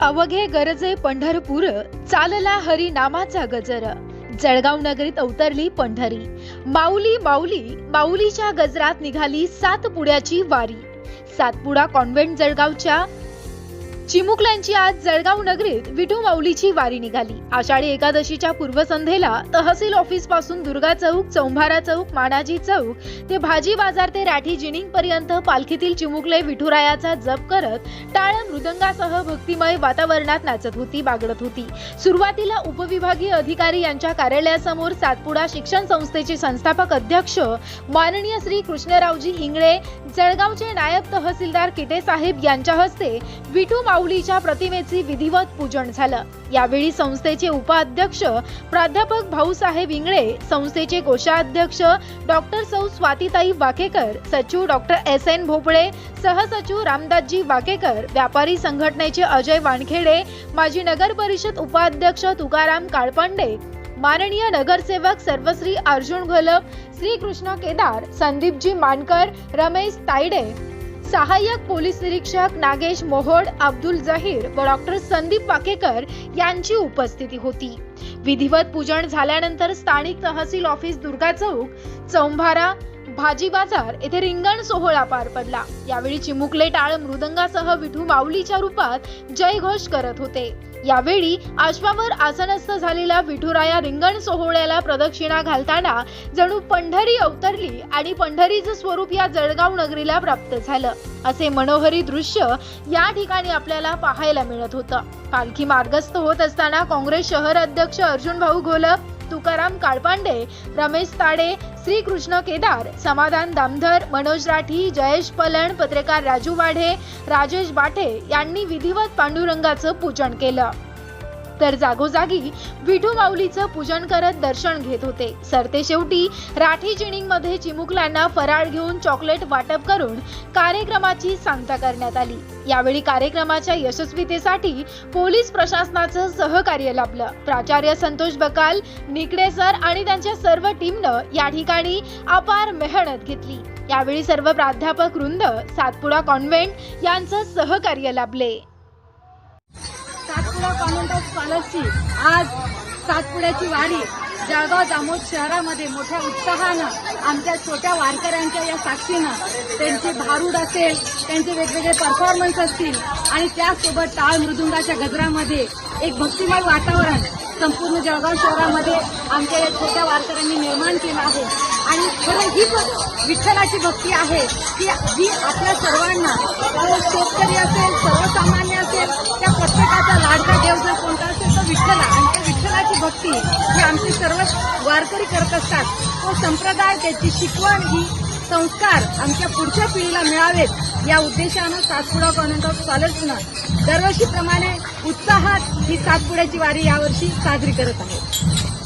अवघे गरजे पंढरपूर चालला हरी नामाचा गजर. जळगाव नगरीत अवतरली पंढरी. माऊली माऊली माऊलीच्या गजरात निघाली सात पुड्याची वारी. सातपुडा कॉन्व्हेंट जळगावच्या चिमुकल्यांची आज जळगाव नगरीत विठू माऊलीची वारी निघाली. आषाढी एकादशीच्या पूर्वसंध्येला तहसील ऑफिसपासून दुर्गा चौक चौंभारा चौक मानाजी चौक ते भाजी बाजार ते राठी जिनिंग पर्यंत पालखीतील चिमुकले विठुरायाचा जप करत टाळ मृदंगासह भक्तिमय वातावरणात नाचत होती बागडत होती. सुरुवातीला उपविभागीय अधिकारी यांच्या कार्यालयासमोर सातपुडा शिक्षण संस्थेचे संस्थापक अध्यक्ष माननीय श्री कृष्णरावजी इंगळे जळगावचे नायब तहसीलदार किटे साहेब यांच्या हस्ते विठू माऊलीच्या प्रतिमेची विधिवत पूजन झालं. यावेळी संस्थेचे उपाध्यक्ष प्राध्यापक भाऊसाहेब इंगळे संस्थेचे कोषाध्यक्ष डॉक्टर सौ स्वातीताई वाकेकर सचिव डॉक्टर एस एन भोपळे सहसचिव रामदासजी वाकेकर व्यापारी संघटनेचे अजय वानखेडे माजी नगर परिषद उपाध्यक्ष तुकाराम काळपांडे माननीय नगरसेवक सर्वश्री अर्जुन घोलप श्रीकृष्ण केदार संदीपजी मानकर रमेश तायडे सहाय्यक पोलीस निरीक्षक नागेश मोहोड अब्दुल जहीर व डॉक्टर संदीप वाकेकर यांची उपस्थिती होती. विधिवत पूजन झाल्यानंतर स्थानिक तहसील ऑफिस दुर्गा चौक चौंभारा भाजी बाजार येथे रिंगण सोहळा पार पडला. यावेळी चिमुकले टाळ मृदंगासह विठू माऊलीच्या रूपात जयघोष करत होते. यावेळी आश्वावर आसनस्थ झालेल्या विठुराया रिंगण सोहळ्याला प्रदक्षिणा घालताना जणू पंढरी अवतरली आणि पंढरीचं स्वरूप या जळगाव नगरीला प्राप्त झालं. असे मनोहरी दृश्य या ठिकाणी आपल्याला पाहायला मिळत होतं. पालखी मार्गस्थ होत असताना काँग्रेस शहर अध्यक्ष अर्जुन भाऊ घोलप तुकाराम काळपांडे रमेश ताडे श्रीकृष्ण केदार समाधान दामधर मनोज राठी जयेश पलण पत्रकार राजू वाढे राजेश बाठे यांनी विधिवत पांडुरंगाचं पूजन केलं. तर जागोजागी विठू माऊलीचं पूजन करत दर्शन घेत होते. सरते शेवटी राठी जिनिंगमध्ये चिमुकल्यांना फराळ घेऊन चॉकलेट वाटप करून कार्यक्रमाची सांगता करण्यात आली. यावेळी कार्यक्रमाच्या यशस्वीतेसाठी पोलीस प्रशासनाचं सहकार्य लाभलं. प्राचार्य संतोष बकाल निकडे सर आणि त्यांच्या सर्व टीमनं या ठिकाणी अपार मेहनत घेतली. यावेळी सर्व प्राध्यापक वृंद सातपुडा कॉन्व्हेंट यांचं सहकार्य लाभले. सातपुडा कॉन्व्हेंट ऑफ स्कॉलरची आज सातपुड्याची वारी जळगाव जामोद शहरामध्ये मोठ्या उत्साहानं आमच्या छोट्या वारकऱ्यांच्या या साक्षीनं त्यांची भारूड असेल त्यांचे वेगवेगळे परफॉर्मन्स असतील आणि त्यासोबत टाळ मृदुंगाच्या गजरामध्ये एक भक्तिमय वातावरण संपूर्ण जळगाव शहरामध्ये आमच्या या छोट्या वारकऱ्यांनी निर्माण केलं आहे. आणि खरं ही पण विठ्ठलाची भक्ती आहे की जी आपल्या सर्वांना शेतकरी असेल सर्वसामान्य असेल त्या प्रत्येकाचा लाडका देव जर कोणता असेल तो विठ्ठला आणि त्या विठ्ठलाची भक्ती ही आमची सर्व वारकरी करत असतात तो संप्रदाय त्याची शिकवण ही संस्कार आमच्या पुढच्या पिढीला मिळावेत या उद्देशानं सातपुडा कॉन्व्हेंट ऑफ स्कॉलर्सनं दरवर्षीप्रमाणे उत्साहात ही सातपुड्याची वारी यावर्षी साजरी करत आहे